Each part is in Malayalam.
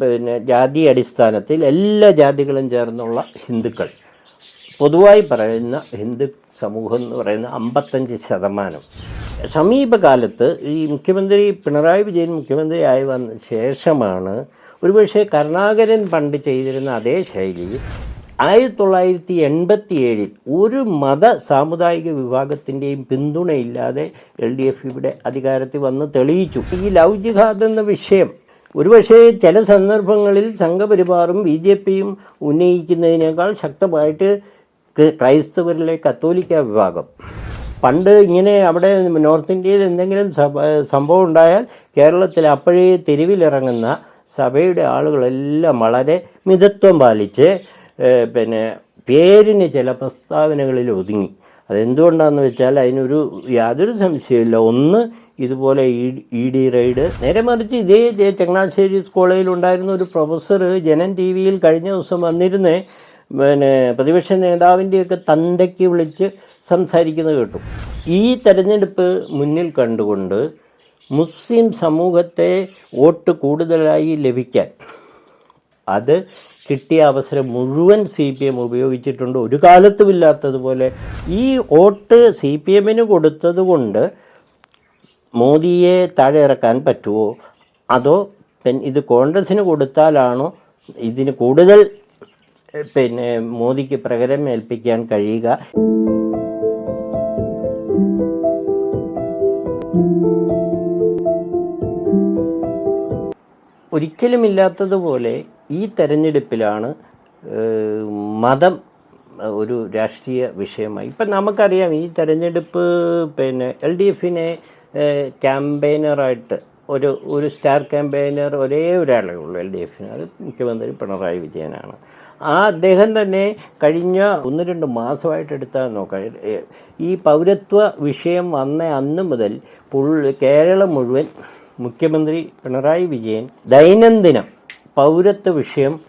പിന്നെ ജാതി അടിസ്ഥാനത്തിൽ എല്ലാ ജാതികളും ചേർന്നുള്ള ഹിന്ദുക്കൾ. പൊതുവായി പറയുന്ന ഹിന്ദു സമൂഹം എന്ന് പറയുന്ന അമ്പത്തഞ്ച് ശതമാനം. സമീപകാലത്ത് ഈ മുഖ്യമന്ത്രി പിണറായി വിജയൻ മുഖ്യമന്ത്രി ആയി വന്ന ശേഷമാണ് ഒരുപക്ഷെ കരുണാകരൻ പണ്ട് ചെയ്തിരുന്ന അതേ ശൈലി ആയിരത്തി തൊള്ളായിരത്തി എൺപത്തി ഏഴിൽ ഒരു മത സാമുദായിക വിഭാഗത്തിന്റെയും പിന്തുണയില്ലാതെ എൽ ഡി എഫ് ഇവിടെ അധികാരത്തിൽ വന്ന് തെളിയിച്ചു. ഈ ലവ് ജിഹാദ് എന്ന വിഷയം ഒരുപക്ഷേ ചില സന്ദർഭങ്ങളിൽ സംഘപരിവാറും ബി ജെ പിയും ഉന്നയിക്കുന്നതിനേക്കാൾ ശക്തമായിട്ട് ക്രൈസ്തവരിലെ കത്തോലിക്ക വിഭാഗം. പണ്ട് ഇങ്ങനെ അവിടെ നോർത്ത് ഇന്ത്യയിൽ എന്തെങ്കിലും സഭ- സംഭവം ഉണ്ടായാൽ കേരളത്തിൽ അപ്പോഴേ തെരുവിലിറങ്ങുന്ന സഭയുടെ ആളുകളെല്ലാം വളരെ മിതത്വം പാലിച്ച് പിന്നെ പേരിന് ചില പ്രസ്താവനകളിൽ ഒതുങ്ങി. അതെന്തുകൊണ്ടാണെന്ന് വെച്ചാൽ അതിനൊരു യാതൊരു സംശയമില്ല ഒന്ന് ഇതുപോലെ ഇ ഡി റൈഡ് നേരെ മറിച്ച് ഇതേ ചങ്ങനാശ്ശേരി കോളേജിൽ ഉണ്ടായിരുന്ന ഒരു പ്രൊഫസർ ജനൻ ടി വിയിൽ കഴിഞ്ഞ ദിവസം വന്നിരുന്നേ പിന്നെ പ്രതിപക്ഷ നേതാവിന്റെയൊക്കെ തന്തയ്ക്ക് വിളിച്ച് സംസാരിക്കുന്നത് കേട്ടു. ഈ തെരഞ്ഞെടുപ്പ് മുന്നിൽ കണ്ടുകൊണ്ട് മുസ്ലിം സമൂഹത്തെ വോട്ട് കൂടുതലായി ലഭിക്കാൻ അത് കിട്ടിയ അവസരം മുഴുവൻ സി പി എം ഉപയോഗിച്ചിട്ടുണ്ട്. ഒരു കാലത്തുമില്ലാത്തതുപോലെ ഈ വോട്ട് സി പി എമ്മിന് കൊടുത്തത് കൊണ്ട് മോദിയെ താഴെ ഇറക്കാൻ പറ്റുമോ അതോ ഇത് കോൺഗ്രസ്സിന് കൊടുത്താലാണോ ഇതിന് കൂടുതൽ പിന്നെ മോദിക്ക് പ്രകരം ഏൽപ്പിക്കാൻ കഴിയുക? ഒരിക്കലും ഇല്ലാത്തതുപോലെ ഈ തെരഞ്ഞെടുപ്പിലാണ് മതം ഒരു രാഷ്ട്രീയ വിഷയമായി. ഇപ്പം നമുക്കറിയാം ഈ തെരഞ്ഞെടുപ്പ് പിന്നെ എൽ ഡി എഫിനെ ക്യാമ്പയിനറായിട്ട് ഒരു ഒരു സ്റ്റാർ ക്യാമ്പയിനർ ഒരേ ഒരാളേ ഉള്ളൂ എൽ ഡി എഫിന്. അത് മുഖ്യമന്ത്രി പിണറായി വിജയനാണ്. ആ അദ്ദേഹം തന്നെ കഴിഞ്ഞ ഒന്ന് രണ്ട് മാസമായിട്ട് എടുത്താൽ നോക്കാം. ഈ പൗരത്വ വിഷയം വന്ന അന്ന് മുതൽ കേരളം മുഴുവൻ മുഖ്യമന്ത്രി പിണറായി വിജയൻ ദൈനംദിനം പൗരത്വ വിഷയം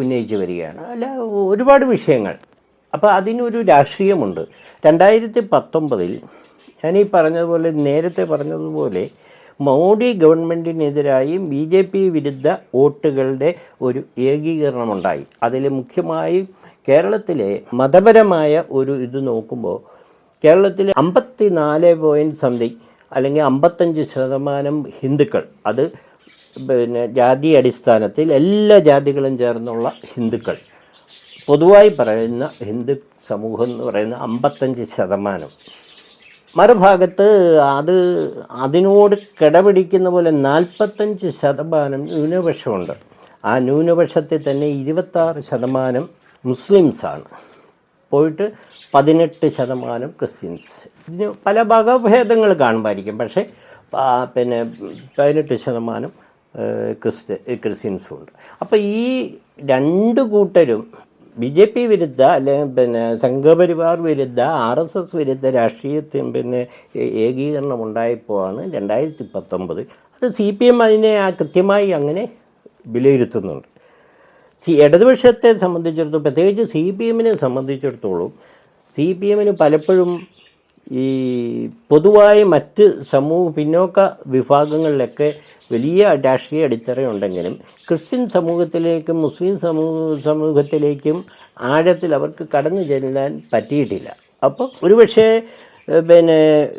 ഉന്നയിച്ചു വരികയാണ്. അല്ല ഒരുപാട് വിഷയങ്ങൾ. അപ്പോൾ അതിനൊരു രാഷ്ട്രീയമുണ്ട്. രണ്ടായിരത്തി പത്തൊമ്പതിൽ ഞാനീ പറഞ്ഞതുപോലെ നേരത്തെ പറഞ്ഞതുപോലെ മോഡി ഗവൺമെന്റിനെതിരായും ബി ജെ പി വിരുദ്ധ വോട്ടുകളുടെ ഒരു ഏകീകരണമുണ്ടായി. അതിൽ മുഖ്യമായും കേരളത്തിലെ മതപരമായ ഒരു ഇത് നോക്കുമ്പോൾ കേരളത്തിൽ അമ്പത്തി നാല് പോയിന്റ് സംതിങ് അല്ലെങ്കിൽ അമ്പത്തഞ്ച് ശതമാനം ഹിന്ദുക്കൾ അത് പിന്നെ ജാതി അടിസ്ഥാനത്തിൽ എല്ലാ ജാതികളും ചേർന്നുള്ള ഹിന്ദുക്കൾ. പൊതുവായി പറയുന്ന ഹിന്ദു സമൂഹം എന്ന് പറയുന്ന അമ്പത്തഞ്ച് ശതമാനം. മറുഭാഗത്ത് അത് അതിനോട് കിടപിടിക്കുന്ന പോലെ നാൽപ്പത്തഞ്ച് ശതമാനം ന്യൂനപക്ഷമുണ്ട്. ആ ന്യൂനപക്ഷത്തിൽ തന്നെ ഇരുപത്താറ് ശതമാനം മുസ്ലിംസാണ്. പോയിട്ട് പതിനെട്ട് ശതമാനം ക്രിസ്ത്യൻസ്. ഇതിന് പല വകഭേദങ്ങൾ കാണുമായിരിക്കും. പക്ഷേ പിന്നെ പതിനെട്ട് ശതമാനം ക്രിസ്ത്യ ക്രിസ്ത്യൻസും ഉണ്ട് അപ്പോൾ ഈ രണ്ട് കൂട്ടരും ബി ജെ പി വിരുദ്ധ അല്ലെങ്കിൽ പിന്നെ സംഘപരിവാർ വിരുദ്ധ ആർ എസ് എസ് വിരുദ്ധ രാഷ്ട്രീയത്തിൽ പിന്നെ ഏകീകരണം ഉണ്ടായപ്പോഴാണ് രണ്ടായിരത്തി പത്തൊമ്പത് അത് സി പി എം അതിനെ കൃത്യമായി അങ്ങനെ വിലയിരുത്തുന്നുണ്ട്. സി ഇടതുപക്ഷത്തെ സംബന്ധിച്ചിടത്തോളം പ്രത്യേകിച്ച് സി പി എമ്മിനെ സംബന്ധിച്ചിടത്തോളം സി പി എമ്മിന് പലപ്പോഴും ഈ പൊതുവായ മറ്റ് സമൂഹ പിന്നോക്ക വിഭാഗങ്ങളിലൊക്കെ വലിയ രാഷ്ട്രീയ അടിത്തറയുണ്ടെങ്കിലും ക്രിസ്ത്യൻ സമൂഹത്തിലേക്കും മുസ്ലിം സമൂഹ സമൂഹത്തിലേക്കും ആഴത്തിൽ അവർക്ക് കടന്നു ചെല്ലാൻ പറ്റിയിട്ടില്ല. അപ്പോൾ ഒരുപക്ഷേ പിന്നെ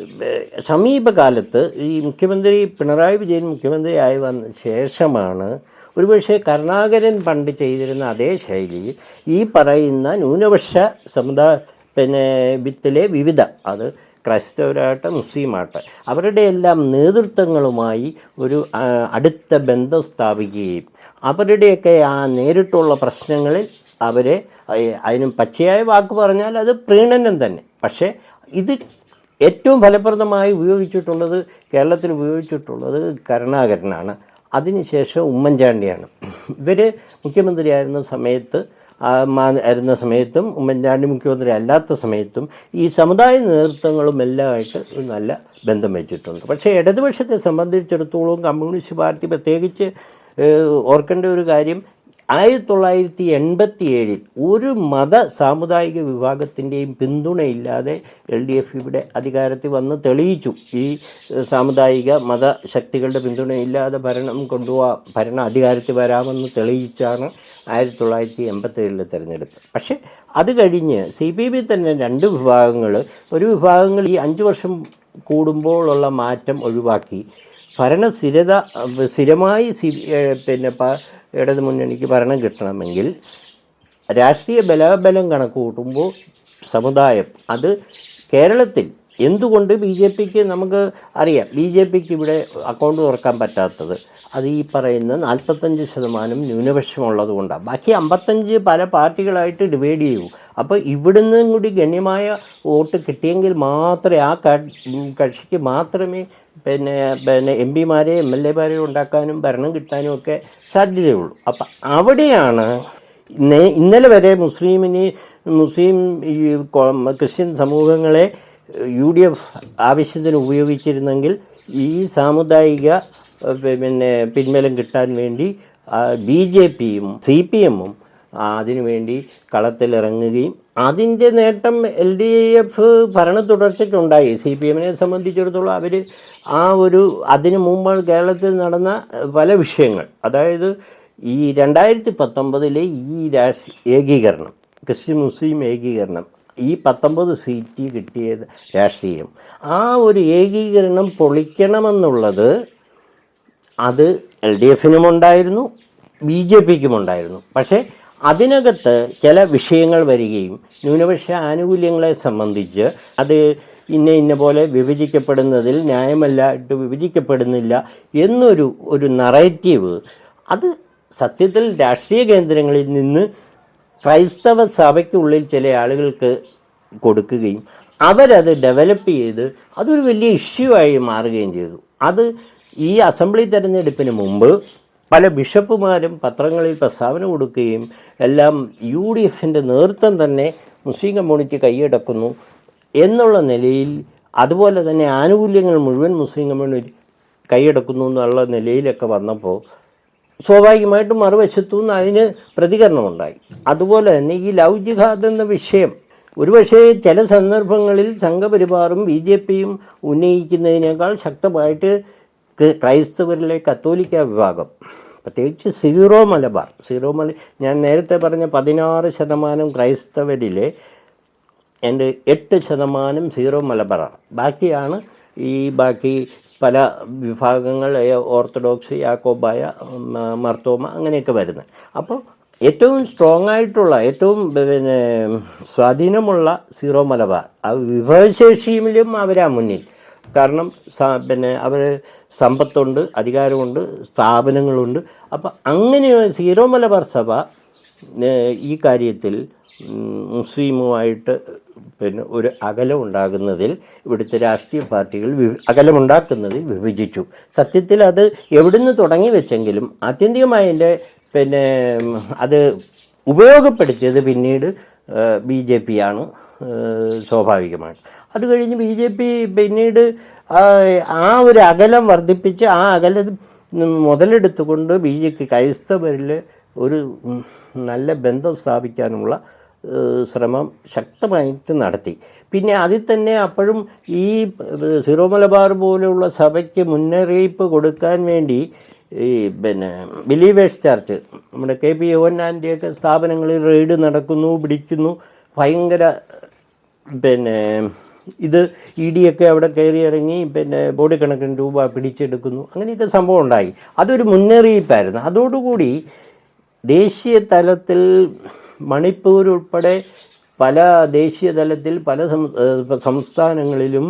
സമീപകാലത്ത് ഈ മുഖ്യമന്ത്രി പിണറായി വിജയൻ മുഖ്യമന്ത്രി ആയി വന്ന ശേഷമാണ് ഒരുപക്ഷെ കരുണാകരൻ പണ്ട് ചെയ്തിരുന്ന അതേ ശൈലിയിൽ ഈ പറയുന്ന ന്യൂനപക്ഷ സമുദായ പിന്നെ വിത്തിലെ വിവിധ അത് ക്രൈസ്തവരാകട്ടെ മുസ്ലിമാകട്ടെ അവരുടെ എല്ലാം നേതൃത്വങ്ങളുമായി ഒരു അടുത്ത ബന്ധം സ്ഥാപിക്കുകയും അവരുടെയൊക്കെ ആ നേരിട്ടുള്ള പ്രശ്നങ്ങളിൽ അവരെ അതിനും പച്ചയായ വാക്ക് പറഞ്ഞാൽ അത് പ്രീണനം തന്നെ. പക്ഷേ ഇത് ഏറ്റവും ഫലപ്രദമായി ഉപയോഗിച്ചിട്ടുള്ളത് കേരളത്തിൽ ഉപയോഗിച്ചിട്ടുള്ളത് കരുണാകരനാണ്. അതിനുശേഷം ഉമ്മൻചാണ്ടിയാണ്. ഇവർ മുഖ്യമന്ത്രിയായിരുന്ന സമയത്ത് ആയിരുന്ന സമയത്തും ഉമ്മൻചാണ്ടി മുഖ്യമന്ത്രി അല്ലാത്ത സമയത്തും ഈ സമുദായ നേതൃത്വങ്ങളും എല്ലാമായിട്ട് നല്ല ബന്ധം വെച്ചിട്ടുണ്ട്. പക്ഷേ ഇടതുപക്ഷത്തെ സംബന്ധിച്ചിടത്തോളം കമ്മ്യൂണിസ്റ്റ് പാർട്ടി പ്രത്യേകിച്ച് ഓർക്കേണ്ട ഒരു കാര്യം ആയിരത്തി തൊള്ളായിരത്തി എൺപത്തി ഏഴിൽ ഒരു മത സാമുദായിക വിഭാഗത്തിന്റെയും പിന്തുണയില്ലാതെ എൽ ഡി എഫ് ഇവിടെ അധികാരത്തിൽ വന്ന് തെളിയിച്ചു. ഈ സാമുദായിക മത ശക്തികളുടെ പിന്തുണയില്ലാതെ ഭരണം കൊണ്ടുപോകാ ഭരണ അധികാരത്തിൽ വരാമെന്ന് തെളിയിച്ചാണ് ആയിരത്തി തൊള്ളായിരത്തി എൺപത്തി ഏഴിലെ തെരഞ്ഞെടുപ്പ്. പക്ഷേ അത് കഴിഞ്ഞ് സി പി ബി തന്നെ രണ്ട് വിഭാഗങ്ങൾ ഒരു വിഭാഗങ്ങൾ ഈ അഞ്ച് വർഷം കൂടുമ്പോഴുള്ള മാറ്റം ഒഴിവാക്കി. ഭരണസ്ഥിരത സ്ഥിരത സ്ഥിരമായി സി പിന്നെ ഇടതു മുന്നണിക്ക് ഭരണം കിട്ടണമെങ്കിൽ രാഷ്ട്രീയ ബലാബലം കണക്ക് കൂട്ടുമ്പോൾ സമുദായം അത് കേരളത്തിൽ എന്തുകൊണ്ട് ബി ജെ പിക്ക് നമുക്ക് അറിയാം ബി ജെ പിക്ക് ഇവിടെ അക്കൗണ്ട് തുറക്കാൻ പറ്റാത്തത്. അത് ഈ പറയുന്ന നാൽപ്പത്തഞ്ച് ശതമാനം ന്യൂനപക്ഷമുള്ളത് കൊണ്ടാണ് ബാക്കി അമ്പത്തഞ്ച് പല പാർട്ടികളായിട്ട് ഡിവൈഡ് ചെയ്യൂ. അപ്പോൾ ഇവിടുന്നും കൂടി ഗണ്യമായ വോട്ട് കിട്ടിയെങ്കിൽ മാത്രമേ ആ കക്ഷിക്ക് മാത്രമേ പിന്നെ പിന്നെ എം പിമാരെ എം എൽ എമാരെ ഉണ്ടാക്കാനും ഭരണം കിട്ടാനും ഒക്കെ സാധ്യതയുള്ളൂ. അപ്പം അവിടെയാണ് ഇന്നലെ വരെ മുസ്ലിമിനെ മുസ്ലിം ക്രിസ്ത്യൻ സമൂഹങ്ങളെ യു ഡി എഫ് ആവശ്യത്തിന് ഉപയോഗിച്ചിരുന്നെങ്കിൽ ഈ സാമുദായിക പിന്നെ പിന്മലം കിട്ടാൻ വേണ്ടി ബി ജെ പിയും സി പി എമ്മും അതിനുവേണ്ടി കളത്തിലിറങ്ങുകയും അതിന്റെ നേട്ടം എൽ ഡി എഫ് ഭരണ തുടർച്ചയ്ക്കുണ്ടായി. സി പി എമ്മിനെ സംബന്ധിച്ചിടത്തോളം അവർ ആ ഒരു അതിനു മുമ്പാണ് കേരളത്തിൽ നടന്ന പല വിഷയങ്ങൾ. അതായത് ഈ രണ്ടായിരത്തി പത്തൊമ്പതിലെ ഈ രാഷ്ട്രീയ ഏകീകരണം ക്രിസ്ത്യൻ മുസ്ലിം ഏകീകരണം ഈ പത്തൊമ്പത് സീറ്റ് കിട്ടിയ രാഷ്ട്രീയം. ആ ഒരു ഏകീകരണം പൊളിക്കണമെന്നുള്ളത് അത് എൽ ഡി എഫിനും ഉണ്ടായിരുന്നു ബി ജെ പിക്കും ഉണ്ടായിരുന്നു. പക്ഷേ അതിനകത്ത് ചില വിഷയങ്ങൾ വരികയും ന്യൂനപക്ഷ ആനുകൂല്യങ്ങളെ സംബന്ധിച്ച് അത് ഇന്ന ഇന്ന പോലെ വിഭജിക്കപ്പെടുന്നതിൽ ന്യായമല്ല ന്യായമല്ലായിട്ട് വിഭജിക്കപ്പെടുന്നില്ല എന്നൊരു ഒരു നറേറ്റീവ് അത് സത്യത്തിൽ രാഷ്ട്രീയ കേന്ദ്രങ്ങളിൽ നിന്ന് ക്രൈസ്തവ സഭയ്ക്കുള്ളിൽ ചില ആളുകൾക്ക് കൊടുക്കുകയും അവരത് ഡെവലപ്പ് ചെയ്ത് അതൊരു വലിയ ഇഷ്യൂ ആയി മാറുകയും ചെയ്തു. അത് ഈ അസംബ്ലി തെരഞ്ഞെടുപ്പിന് മുമ്പ് പല ബിഷപ്പുമാരും പത്രങ്ങളിൽ പ്രസ്താവന കൊടുക്കുകയും എല്ലാം യു ഡി എഫിന്റെ നേതൃത്വം തന്നെ മുസ്ലിം കമ്മ്യൂണിറ്റി കൈയടക്കുന്നു. എന്നുള്ള നിലയിൽ അതുപോലെ തന്നെ ആനുകൂല്യങ്ങൾ മുഴുവൻ മുസ്ലിം കമ്മ്യൂണിറ്റി കൈയെടുക്കുന്നു എന്നുള്ള നിലയിലൊക്കെ വന്നപ്പോൾ സ്വാഭാവികമായിട്ടും മറുവശത്തു നിന്ന് അതിന് പ്രതികരണമുണ്ടായി. അതുപോലെ തന്നെ ഈ ലവ് ജിഹാദ് എന്ന വിഷയം ഒരുപക്ഷേ ചില സന്ദർഭങ്ങളിൽ സംഘപരിവാറും ബി ജെ പിയും ഉന്നയിക്കുന്നതിനേക്കാൾ ശക്തമായിട്ട് ക്രൈസ്തവരിലെ കത്തോലിക്ക വിഭാഗം പ്രത്യേകിച്ച് സീറോ മലബാർ സീറോ മല ഞാൻ നേരത്തെ പറഞ്ഞ പതിനാറ് ശതമാനം ക്രൈസ്തവരിലെ എന്റെ എട്ട് ശതമാനം സീറോ മലബറാണ് ബാക്കിയാണ് ഈ ബാക്കി പല വിഭാഗങ്ങൾ ഓർത്തഡോക്സ് യാക്കോബായ മർത്തോമ അങ്ങനെയൊക്കെ വരുന്നത്. അപ്പോൾ ഏറ്റവും സ്ട്രോങ് ആയിട്ടുള്ള ഏറ്റവും പിന്നെ സ്വാധീനമുള്ള സീറോ മലബാർ ആ വിഭവശേഷിയിലും അവരാ മുന്നിൽ. കാരണം പിന്നെ അവർ സമ്പത്തുണ്ട് അധികാരമുണ്ട് സ്ഥാപനങ്ങളുണ്ട്. അപ്പോൾ അങ്ങനെ സീറോ മലബാർ സഭ ഈ കാര്യത്തിൽ മുസ്ലിമുമായിട്ട് പിന്നെ ഒരു അകലം ഉണ്ടാകുന്നതിൽ ഇവിടുത്തെ രാഷ്ട്രീയ പാർട്ടികൾ അകലമുണ്ടാക്കുന്നതിൽ വിഭജിച്ചു. സത്യത്തിൽ അത് എവിടുന്ന് തുടങ്ങി വെച്ചെങ്കിലും ആത്യന്തികമായി എന്റെ പിന്നെ അത് ഉപയോഗപ്പെടുത്തിയത് പിന്നീട് ബി ജെ പി ആണ് സ്വാഭാവികമാണ് അത് കഴിഞ്ഞ് ബി ജെ പി പിന്നീട് ആ ഒരു അകലം വർദ്ധിപ്പിച്ച് ആ അകലം മുതലെടുത്തുകൊണ്ട് ബി ജെ പി ക്രൈസ്തവരിൽ ഒരു നല്ല ബന്ധം സ്ഥാപിക്കാനുള്ള ശ്രമം ശക്തമായിട്ട് നടത്തി. പിന്നെ അതിൽ തന്നെ അപ്പോഴും ഈ സിറോ മലബാർ പോലെയുള്ള സഭയ്ക്ക് മുന്നറിയിപ്പ് കൊടുക്കാൻ വേണ്ടി ഈ പിന്നെ ബിലീവേഴ്സ് ചർച്ച് നമ്മുടെ കെ പി യോഹന്നാന്റെയൊക്കെ സ്ഥാപനങ്ങളിൽ റെയ്ഡ് നടക്കുന്നു പിടിക്കുന്നു. ഭയങ്കര പിന്നെ ഇത് ഇ ഡി ഒക്കെ അവിടെ കയറി ഇറങ്ങി പിന്നെ ബോഡി കണക്കിന് രൂപ പിടിച്ചെടുക്കുന്നു. അങ്ങനെയൊക്കെ സംഭവം ഉണ്ടായി. അതൊരു മുന്നറിയിപ്പായിരുന്നു. അതോടുകൂടി ദേശീയ തലത്തിൽ മണിപ്പൂർ ഉൾപ്പെടെ പല ദേശീയ തലത്തിൽ പല സംസ്ഥാനങ്ങളിലും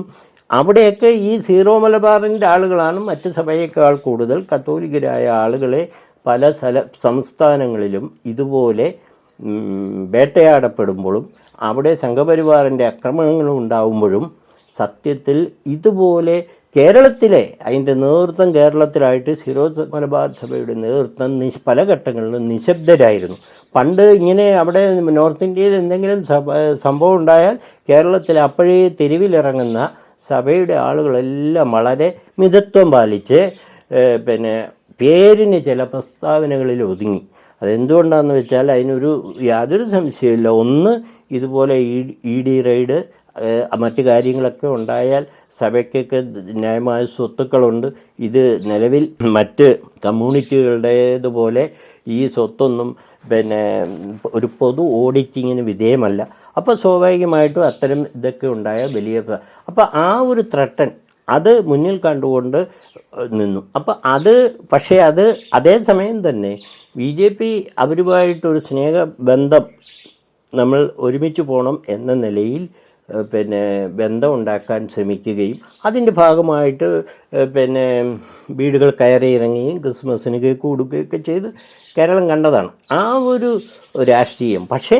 അവിടെയൊക്കെ ഈ സീറോ മലബാറിന്റെ ആളുകളാണ് മറ്റ് സഭയേക്കാൾ കൂടുതൽ കത്തോലിക്കരായ ആളുകളെ പല സ്ഥല സംസ്ഥാനങ്ങളിലും ഇതുപോലെ വേട്ടയാടപ്പെടുമ്പോഴും അവിടെ സംഘപരിവാറിന്റെ അക്രമങ്ങൾ ഉണ്ടാവുമ്പോഴും സത്യത്തിൽ ഇതുപോലെ കേരളത്തിലെ അതിന്റെ നേതൃത്വം കേരളത്തിലായിട്ട് സിറോ മലബാർ സഭയുടെ നേതൃത്വം നിശ് പല ഘട്ടങ്ങളിലും നിശബ്ദരായിരുന്നു. പണ്ട് ഇങ്ങനെ അവിടെ നോർത്ത് ഇന്ത്യയിൽ എന്തെങ്കിലും സഭ സംഭവം ഉണ്ടായാൽ കേരളത്തിൽ അപ്പോഴേ തെരുവിലിറങ്ങുന്ന സഭയുടെ ആളുകളെല്ലാം വളരെ മിതത്വം പാലിച്ച് പിന്നെ പേരിന് ചില പ്രസ്താവനകളിൽ ഒതുങ്ങി. അതെന്തുകൊണ്ടാണെന്ന് വെച്ചാൽ അതിനൊരു യാതൊരു സംശയമില്ല ഒന്ന് ഇതുപോലെ ഇ ഡി ഏഹ്, മറ്റു കാര്യങ്ങളൊക്കെ ഉണ്ടായാൽ സഭയ്ക്കൊക്കെ ന്യായമായ സ്വത്തുക്കളുണ്ട്. ഇത് നിലവിൽ മറ്റ് കമ്മ്യൂണിറ്റികളുടേതുപോലെ ഈ സ്വത്തൊന്നും പിന്നെ ഒരു പൊതു ഓഡിറ്റിങ്ങിന് വിധേയമല്ല. അപ്പോൾ സ്വാഭാവികമായിട്ടും അത്തരം ഇതൊക്കെ ഉണ്ടായ വലിയ അപ്പോൾ ആ ഒരു ത്രട്ടൻ അത് മുന്നിൽ കണ്ടുകൊണ്ട് നിന്നു. അപ്പോൾ അത് പക്ഷേ അത് അതേസമയം തന്നെ ബി ജെ പി അവരുമായിട്ടൊരു സ്നേഹബന്ധം നമ്മൾ ഒരുമിച്ച് പോകണം എന്ന നിലയിൽ പിന്നെ ബന്ധം ഉണ്ടാക്കാൻ ശ്രമിക്കുകയും അതിന്റെ ഭാഗമായിട്ട് പിന്നെ വീടുകൾ കയറി ഇറങ്ങുകയും ക്രിസ്മസിന് കേക്ക് കൊടുക്കുകയൊക്കെ ചെയ്ത് കേരളം കണ്ടതാണ്. ആ ഒരു രാഷ്ട്രീയം. പക്ഷേ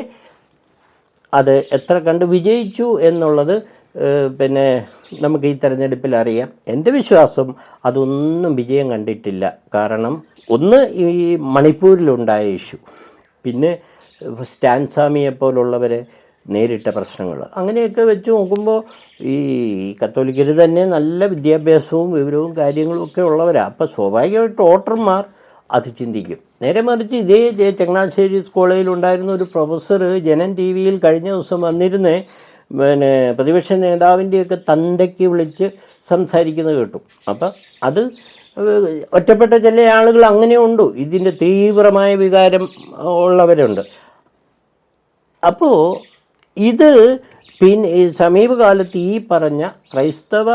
അത് എത്ര കണ്ട് വിജയിച്ചു എന്നുള്ളത് പിന്നെ നമുക്ക് ഈ തെരഞ്ഞെടുപ്പിൽ അറിയാം. എന്റെ വിശ്വാസം അതൊന്നും വിജയം കണ്ടിട്ടില്ല. കാരണം ഒന്ന് ഈ മണിപ്പൂരിലുണ്ടായ ഇഷ്യൂ. പിന്നെ സ്റ്റാൻസാമിയെ പോലുള്ളവരെ നേരിട്ട പ്രശ്നങ്ങൾ. അങ്ങനെയൊക്കെ വെച്ച് നോക്കുമ്പോൾ ഈ കത്തോലിക്കർ തന്നെ നല്ല വിദ്യാഭ്യാസവും വിവരവും കാര്യങ്ങളും ഒക്കെ ഉള്ളവരാണ് അപ്പോൾ സ്വാഭാവികമായിട്ട് ഓട്ടർമാർ അത് ചിന്തിക്കും. നേരെ മറിച്ച് ഇതേ ചങ്ങനാശ്ശേരി കോളേജിൽ ഉണ്ടായിരുന്ന ഒരു പ്രൊഫസർ ജനൻ ടി വിയിൽ കഴിഞ്ഞ ദിവസം വന്നിരുന്നേ പിന്നെ പ്രതിപക്ഷ നേതാവിന്റെയൊക്കെ തന്തയ്ക്ക് വിളിച്ച് സംസാരിക്കുന്നത് കേട്ടു. അപ്പം അത് ഒറ്റപ്പെട്ട ചില ആളുകൾ അങ്ങനെ ഉണ്ട്. ഇതിന്റെ തീവ്രമായ വികാരം ഉള്ളവരുണ്ട്. അപ്പോൾ ഇത് പിന്നെ ഈ സമീപകാലത്ത് ഈ പറഞ്ഞ ക്രൈസ്തവ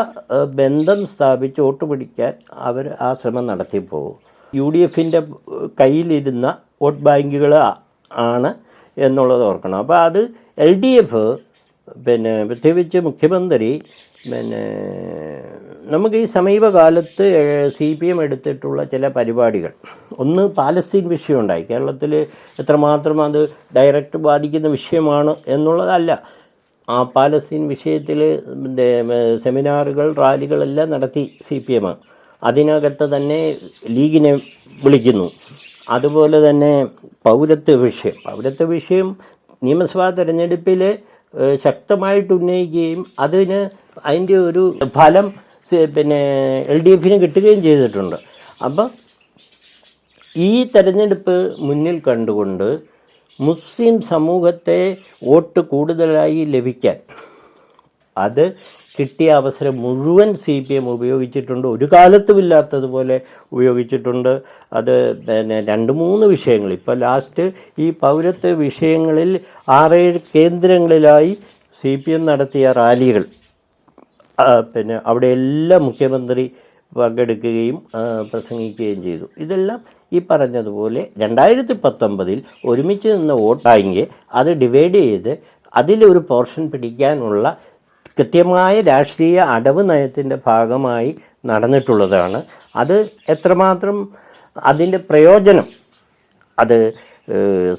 ബന്ധം സ്ഥാപിച്ച് വോട്ട് പിടിക്കാൻ അവർ ആ ശ്രമം നടത്തിയപ്പോൾ യു ഡി എഫിന്റെ കയ്യിലിരുന്ന വോട്ട് ബാങ്കുകൾ ആണ് എന്നുള്ളത് ഓർക്കണം. അപ്പോൾ അത് എൽ ഡി എഫ് പിന്നെ പ്രത്യേകിച്ച് മുഖ്യമന്ത്രി പിന്നെ നമുക്ക് ഈ സമീപകാലത്ത് സി പി എം എടുത്തിട്ടുള്ള ചില പരിപാടികൾ. ഒന്ന് പാലസ്തീൻ വിഷയമുണ്ടായി. കേരളത്തിൽ എത്രമാത്രം അത് ഡയറക്റ്റ് ബാധിക്കുന്ന വിഷയമാണ് എന്നുള്ളതല്ല. ആ പാലസ്തീൻ വിഷയത്തിൽ സെമിനാറുകൾ റാലികളെല്ലാം നടത്തി സി പി എം. അതിനകത്ത് തന്നെ ലീഗിനെ വിളിക്കുന്നു. അതുപോലെ തന്നെ പൗരത്വ വിഷയം. പൗരത്വ വിഷയം നിയമസഭാ തെരഞ്ഞെടുപ്പിൽ ശക്തമായിട്ട് ഉന്നയിക്കുകയും അതിന് അതിന്റെ ഒരു ഫലം പിന്നെ എൽ ഡി എഫിന് കിട്ടുകയും ചെയ്തിട്ടുണ്ട്. അപ്പം ഈ തെരഞ്ഞെടുപ്പ് മുന്നിൽ കണ്ടുകൊണ്ട് മുസ്ലിം സമൂഹത്തെ വോട്ട് കൂടുതലായി ലഭിക്കാൻ അത് കിട്ടിയ അവസരം മുഴുവൻ സി പി എം ഉപയോഗിച്ചിട്ടുണ്ട്. ഒരു കാലത്തും ഇല്ലാത്തതുപോലെ ഉപയോഗിച്ചിട്ടുണ്ട്. അത് പിന്നെ രണ്ട് മൂന്ന് വിഷയങ്ങൾ. ഇപ്പോൾ ലാസ്റ്റ് ഈ പൗരത്വ വിഷയങ്ങളിൽ ആറേഴ് കേന്ദ്രങ്ങളിലായി സി പി എം നടത്തിയ റാലികൾ. പിന്നെ അവിടെ എല്ലാ മുഖ്യമന്ത്രി പങ്കെടുക്കുകയും പ്രസംഗിക്കുകയും ചെയ്തു. ഇതെല്ലാം ഈ പറഞ്ഞതുപോലെ രണ്ടായിരത്തി പത്തൊമ്പതിൽ ഒരുമിച്ച് നിന്ന് വോട്ടായെങ്കിൽ അത് ഡിവൈഡ് ചെയ്ത് അതിലൊരു പോർഷൻ പിടിക്കാനുള്ള കൃത്യമായ രാഷ്ട്രീയ അടവ് നയത്തിന്റെ ഭാഗമായി നടന്നിട്ടുള്ളതാണ്. അത് എത്രമാത്രം അതിന്റെ പ്രയോജനം അത്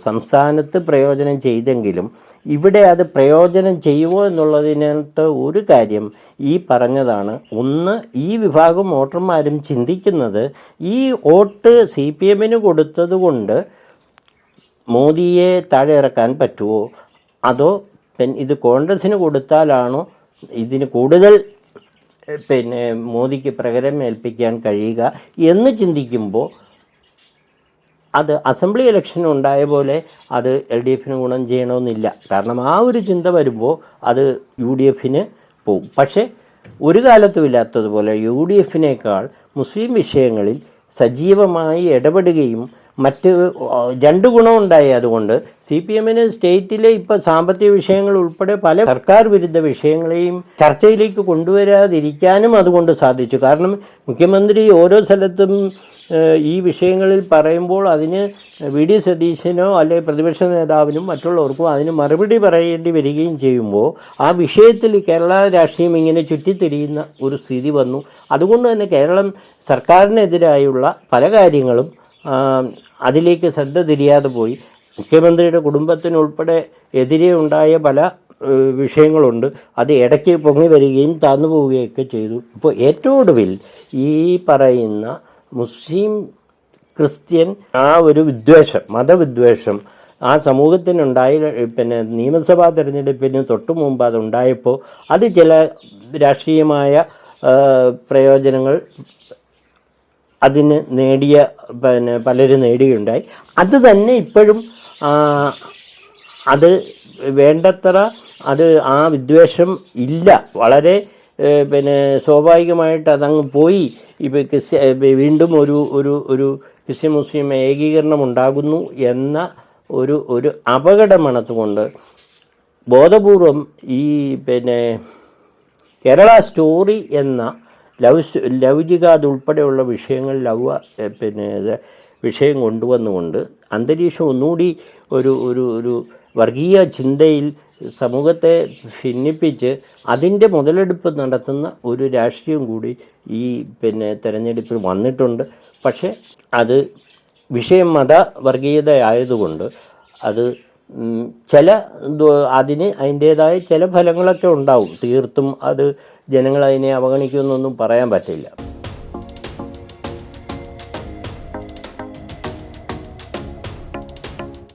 സംസ്ഥാനത്ത് പ്രയോജനം ചെയ്തെങ്കിലും ഇവിടെ അത് പ്രയോജനം ചെയ്യുമോ എന്നുള്ളതിനകത്ത് ഒരു കാര്യം ഈ പറഞ്ഞതാണ്. ഒന്ന് ഈ വിഭാഗം വോട്ടർമാരും ചിന്തിക്കുന്നത് ഈ വോട്ട് സി പി എമ്മിന് കൊടുത്തത് കൊണ്ട് മോദിയെ താഴെ ഇറക്കാൻ പറ്റുമോ അതോ ഇത് കോൺഗ്രസ്സിന് കൊടുത്താലാണോ ഇതിന് കൂടുതൽ പിന്നെ മോദിക്ക് പ്രകരം ഏൽപ്പിക്കാൻ കഴിയുക എന്ന് ചിന്തിക്കുമ്പോൾ അത് അസംബ്ലി ഇലക്ഷൻ ഉണ്ടായ പോലെ അത് എൽ ഡി എഫിന് ഗുണം ചെയ്യണമെന്നില്ല. കാരണം ആ ഒരു ചിന്ത വരുമ്പോൾ അത് യു ഡി എഫിന് പോകും പക്ഷേ ഒരു കാലത്തും ഇല്ലാത്തതുപോലെ യു ഡി എഫിനേക്കാൾ മുസ്ലിം വിഷയങ്ങളിൽ സജീവമായി ഇടപെടുകയും മറ്റ് രണ്ട് ഗുണമുണ്ടായി അതുകൊണ്ട് സി പി എമ്മിന് സ്റ്റേറ്റിലെ ഇപ്പോൾ സാമ്പത്തിക വിഷയങ്ങൾ ഉൾപ്പെടെ പല സർക്കാർ വിരുദ്ധ വിഷയങ്ങളെയും ചർച്ചയിലേക്ക് കൊണ്ടുവരാതിരിക്കാനും അതുകൊണ്ട് സാധിച്ചു. കാരണം മുഖ്യമന്ത്രി ഓരോ സ്ഥലത്തും ഈ വിഷയങ്ങളിൽ പറയുമ്പോൾ അതിന് വി ഡി സതീശനോ അല്ലെങ്കിൽ പ്രതിപക്ഷ നേതാവിനും മറ്റുള്ളവർക്കും അതിന് മറുപടി പറയേണ്ടി വരികയും ചെയ്യുമ്പോൾ ആ വിഷയത്തിൽ കേരള രാഷ്ട്രീയം ഇങ്ങനെ ചുറ്റിത്തിരിയുന്ന ഒരു സ്ഥിതി വന്നു. അതുകൊണ്ട് തന്നെ കേരളം സർക്കാരിനെതിരായുള്ള പല കാര്യങ്ങളും അതിലേക്ക് ശ്രദ്ധ തിരിയാതെ പോയി. മുഖ്യമന്ത്രിയുടെ കുടുംബത്തിനുൾപ്പെടെ എതിരെ ഉണ്ടായ പല വിഷയങ്ങളുണ്ട്. അത് ഇടയ്ക്ക് പൊങ്ങി വരികയും താന്നു പോവുകയൊക്കെ ചെയ്തു. ഇപ്പോൾ ഏറ്റവും ഒടുവിൽ ഈ പറയുന്ന മുസ്ലിം ക്രിസ്ത്യൻ ആ ഒരു വിദ്വേഷം മതവിദ്വേഷം ആ സമൂഹത്തിനുണ്ടായ പിന്നെ നിയമസഭാ തിരഞ്ഞെടുപ്പിന് തൊട്ടു മുമ്പ് അതുണ്ടായപ്പോൾ അത് ചില രാഷ്ട്രീയമായ പ്രയോജനങ്ങൾ അതിന് നേടിയ പിന്നെ പലരും നേടിയുണ്ടായി. അത് തന്നെ ഇപ്പോഴും അത് വേണ്ടത്ര അത് ആ വിദ്വേഷം ഇല്ല. വളരെ പിന്നെ സ്വാഭാവികമായിട്ട് അതങ്ങ് പോയി. ഇപ്പോൾ ക്രിസ്ത്യ വീണ്ടും ഒരു ഒരു ഒരു ക്രിസ്ത്യൻ മുസ്ലിം ഏകീകരണം ഉണ്ടാകുന്നു എന്ന ഒരു ഒരു അപകടമണത്തുകൊണ്ട് ബോധപൂർവം ഈ പിന്നെ കേരള സ്റ്റോറി എന്ന ലവ് ലൗചിക അതുൾപ്പെടെയുള്ള വിഷയങ്ങൾ ലവ് പിന്നെ വിഷയം കൊണ്ടുവന്നുകൊണ്ട് അന്തരീക്ഷം ഒന്നുകൂടി ഒരു ഒരു ഒരു വർഗീയ ചിന്തയിൽ സമൂഹത്തെ ഭിന്നിപ്പിച്ച് അതിന്റെ മുതലെടുപ്പ് നടത്തുന്ന ഒരു രാഷ്ട്രീയം കൂടി ഈ പിന്നെ തെരഞ്ഞെടുപ്പിൽ വന്നിട്ടുണ്ട്. പക്ഷേ അത് വിഷയം മത വർഗീയത ആയതുകൊണ്ട് അത് ചില അതിന് അതിന്റേതായ ചില ഫലങ്ങളൊക്കെ ഉണ്ടാവും. തീർത്തും അത് ജനങ്ങൾ അതിനെ അവഗണിക്കുമെന്നൊന്നും പറയാൻ പറ്റില്ല.